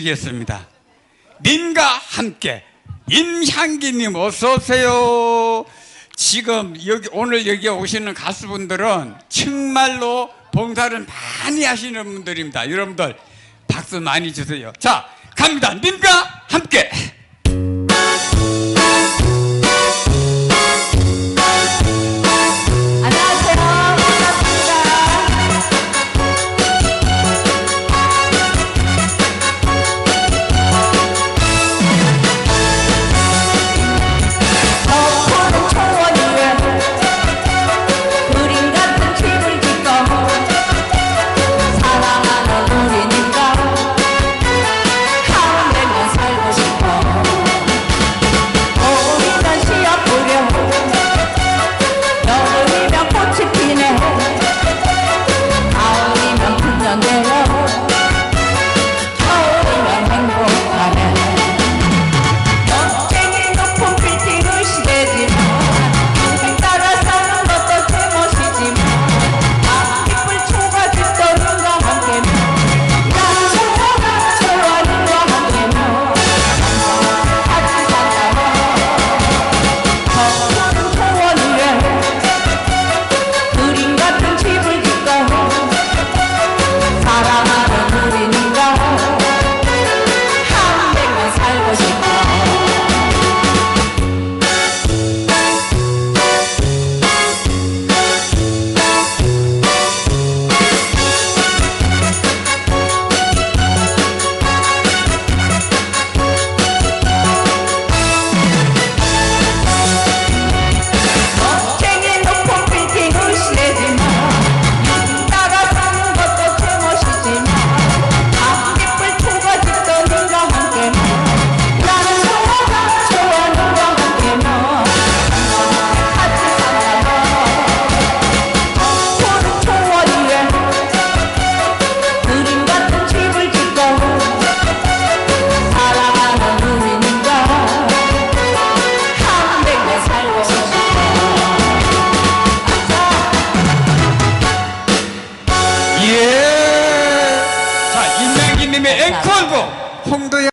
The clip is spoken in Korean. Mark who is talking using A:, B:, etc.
A: 모시겠습니다. 님과 함께 임향기님 어서 오세요. 지금 여기 오늘 여기 오시는 가수분들은 정말로 봉사를 많이 하시는 분들입니다. 여러분들 박수 많이 주세요. 자 갑니다. 님과 함께. 홍도야